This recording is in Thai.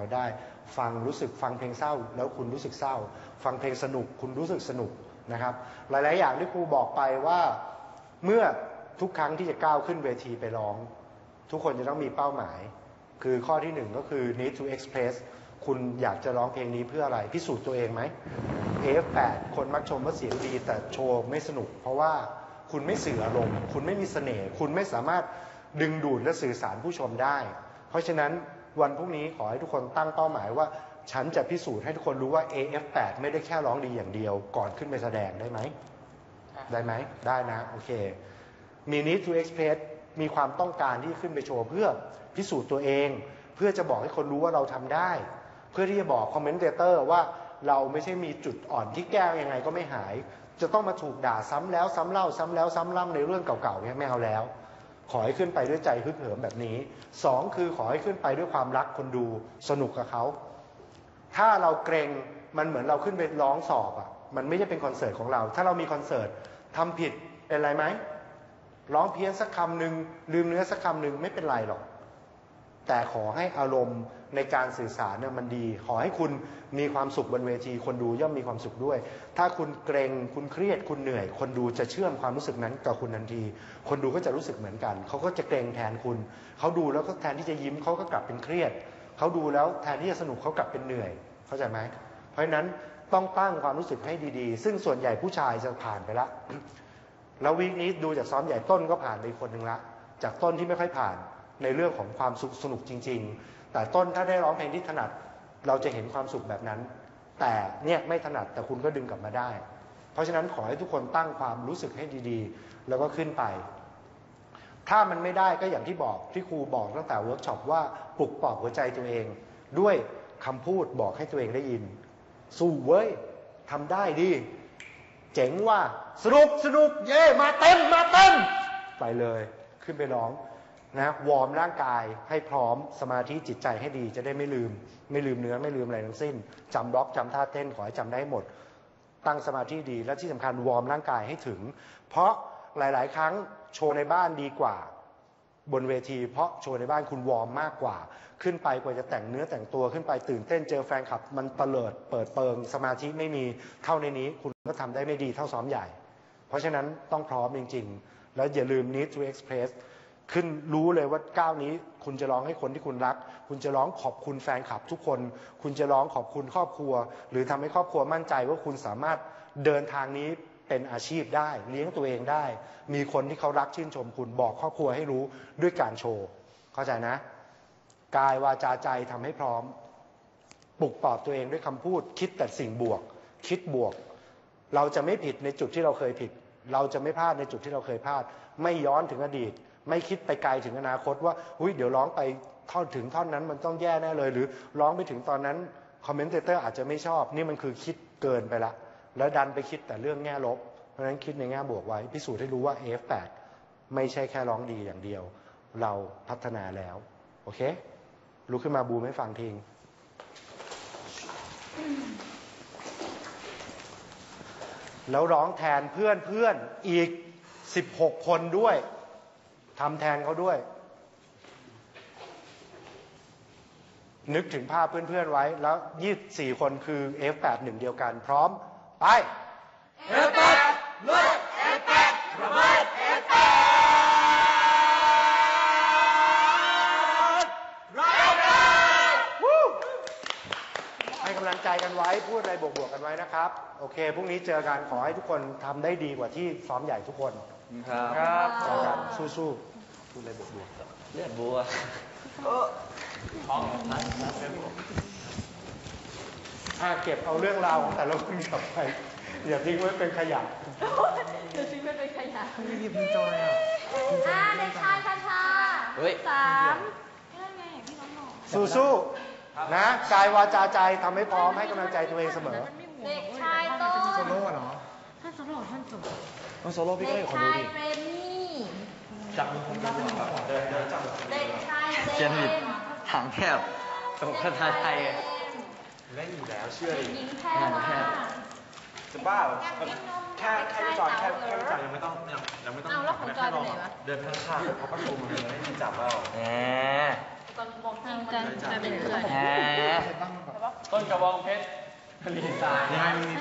เราได้ ฟังรู้สึกฟังเพลงเศร้า แล้วคุณรู้สึกเศร้า ฟังเพลงสนุกคุณรู้สึกสนุกนะครับ หลาย ๆ อย่างที่ครูบอกไปว่าเมื่อทุกครั้งที่จะก้าวขึ้นเวทีไปร้อง ทุกคนจะต้องมีเป้าหมาย คือข้อที่หนึ่งก็คือ need to express คุณอยากจะร้องเพลงนี้เพื่ออะไร พิสูจน์ตัวเองไหม AF8 คนมักชมว่าเสียงดีแต่โชว์ไม่สนุก เพราะว่าคุณไม่สื่ออารมณ์ คุณไม่มีเสน่ห์ คุณไม่สามารถดึงดูดและสื่อสารผู้ชมได้ เพราะฉะนั้น วันพรุ่งนี้ขอให้ทุกคนตั้งเป้าหมายว่า ฉันจะพิสูจน์ให้ทุกคนรู้ว่า AF8 ไม่ได้แค่ร้องดีอย่างเดียว ก่อนขึ้นไปแสดงได้ไหม ได้ไหม ได้นะ โอเค มี need to express มีความต้องการที่ขึ้นไปโชว์เพื่อพิสูจน์ตัวเอง เพื่อจะบอกให้คนรู้ว่าเราทำได้ เพื่อที่จะบอกคอมเมนเตเตอร์ว่าเราไม่ใช่มีจุดอ่อนที่แก้ยังไงก็ไม่หาย จะต้องมาถูกด่าซ้ำแล้วซ้ำเล่าซ้ำแล้วซ้ำล่ำในเรื่องเก่าๆเนี่ยไม่เอาแล้ว ขอให้ขึ้นไปด้วยใจฮึกเหิมแบบนี้สองคือขอให้ขึ้นไปด้วยความรักคนดูสนุกกับเขาถ้าเราเกรงมันเหมือนเราขึ้นไปร้องสอบอะมันไม่ใช่เป็นคอนเสิร์ตของเรา ถ้าเรามีคอนเสิร์ตทำผิดเป็นไรไหมร้องเพี้ยนสักคำหนึ่งลืมเนื้อสักคำหนึ่งไม่เป็นไรหรอก แต่ขอให้อารมณ์ ในการสื่อสารเนี่ยมันดี ขอให้คุณมีความสุขบนเวที คนดูย่อมมีความสุขด้วย ถ้าคุณเกรงคุณเครียดคุณเหนื่อย คนดูจะเชื่อมความรู้สึกนั้นกับคุณทันที คนดูก็จะรู้สึกเหมือนกัน เขาก็จะเกรงแทนคุณ เขาดูแล้วก็แทนที่จะยิ้มเขาก็กลับเป็นเครียด เขาดูแล้วแทนที่จะสนุกเขากลับเป็นเหนื่อย เข้าใจไหม เพราะฉะนั้นต้องตั้งความรู้สึกให้ดีๆ ซึ่งส่วนใหญ่ผู้ชายจะผ่านไปละ แล้ววีคนี้ดูจากซ้อมใหญ่ต้นก็ผ่านไปคนหนึ่งละ จากต้นที่ไม่ค่อยผ่านในเรื่องของความสุขสนุกจริง ๆ แต่ต้นถ้าได้ร้องเพลงที่ถนัด เราจะเห็นความสุขแบบนั้น แต่เนี่ยไม่ถนัดแต่คุณก็ดึงกลับมาได้ เพราะฉะนั้นขอให้ทุกคนตั้งความรู้สึกให้ดีๆ แล้วก็ขึ้นไป ถ้ามันไม่ได้ก็อย่างที่บอกที่ครูบอกตั้งแต่เวิร์กช็อปว่าปลุกปลอบหัวใจตัวเอง ด้วยคำพูดบอกให้ตัวเองได้ยิน สู้เว้ยทำได้ดิเจ๋งว่าสนุกสนุกเย่มาเต็มมาเต็มไปเลย ขึ้นไปร้อง นะวอร์มร่างกายให้พร้อมสมาธิจิตใจให้ดีจะได้ไม่ลืม ไม่ลืมเนื้อไม่ลืมอะไรทั้งสิ้นจำบล็อกจำท่าเต้นขอให้จำได้หมด ตั้งสมาธิดีและที่สำคัญวอร์มร่างกายให้ถึง เพราะหลาย ๆ ครั้งโชว์ในบ้านดีกว่าบนเวที เพราะโชว์ในบ้านคุณวอร์มมากกว่า ขึ้นไปกว่าจะแต่งเนื้อแต่งตัวขึ้นไปตื่นเต้นเจอแฟนคลับ มันเตลิดเปิดเปิงสมาธิไม่มีเท่าในนี้ คุณก็ทำได้ไม่ดีเท่าซ้อมใหญ่ เพราะฉะนั้นต้องพร้อมจริง ๆ แล้วอย่าลืม need to express ขึ้นรู้เลยว่าก้าวนี้ คุณจะร้องให้คนที่คุณรัก คุณจะร้องขอบคุณแฟนคลับทุกคน คุณจะร้องขอบคุณครอบครัว หรือทำให้ครอบครัวมั่นใจว่าคุณสามารถเดินทางนี้เป็นอาชีพได้ เลี้ยงตัวเองได้ มีคนที่เขารักชื่นชมคุณบอกครอบครัวให้รู้ด้วยการโชว์ เข้าใจนะ กายวาจาใจทำให้พร้อมปลุกปลอบตัวเองด้วยคำพูด คิดแต่สิ่งบวก คิดบวก เราจะไม่ผิดในจุดที่เราเคยผิด เราจะไม่พลาดในจุดที่เราเคยพลาด ไม่ย้อนถึงอดีต ไม่คิดไปไกลถึงอนาคตว่าอุ้ยเดี๋ยวร้องไปท่อนถึงท่อนนั้นมันต้องแย่แน่เลย หรือร้องไปถึงตอนนั้นคอมเมนเตอร์อาจจะไม่ชอบ นี่มันคือคิดเกินไปละ แล้วดันไปคิดแต่เรื่องแง่ลบ เพราะฉะนั้นคิดในแง่บวกไว้ พิสูจน์ให้รู้ว่า F8 ไม่ใช่แค่ร้องดีอย่างเดียว เราพัฒนาแล้ว โอเคลุกขึ้นมาบูมให้ฟังทิ้งแล้วร้องแทนเพื่อนเพื่อนอีก 16 คนด้วย ทำแทนเขาด้วย นึกถึงภาพเพื่อนๆไว้ แล้ว24คนคือ F8 หนึ่งเดียวกัน พร้อม ไปให้กำลังใจกันไว้ พูดอะไรบวกๆกันไว้นะครับ โอเคพรุ่งนี้เจอกันขอให้ทุกคนทำได้ดีกว่าที่ซ้อมใหญ่ทุกคนครับครับเจอกันสู้ๆพูดอะไรบวกๆเลือดบัวอ่าเก็บเอาเรื่องราวของแต่ละคนกลับไปอย่าทิ้งไว้เป็นขยะเดี๋ยวชีวิตเป็นขยะไม่หยิบเป็นจอยอะอ่าเด็กชายคาชาเฮ้ยสามนั่นไงอย่างที่น้องบอกสู้ๆนะกายวาจาใจทำให้พร้อมให้กำลังใจตัวเองเสมอเด็กชายต้น โซโล่เหรอ ท่านสโลท่านจบต้องโซโล่พี่ก็เด็ได้กคนชาดูยดิเรนนี่ จับมือผมดูเดินเดินจับเด็กชายเจเขียนมผิดส์ถามแคบตกภาษาไทยเล่นอยู่แล้วเชื่อเด็กดิหญิงแพรวาจะบ้าเหรอแค่แค่พี่จอนแค่แค่พี่จอนยังไม่ต้องยังยังไม่ต้องเอาแล้วของจอยไปไหนวะ เดินข้างๆเพราะประตูมันไม่ได้จับเราแหมตอนมองทางจันจะเป็นเพื่อนแหมต้นกระบองเพชรทะเลทรายยังไงมันมี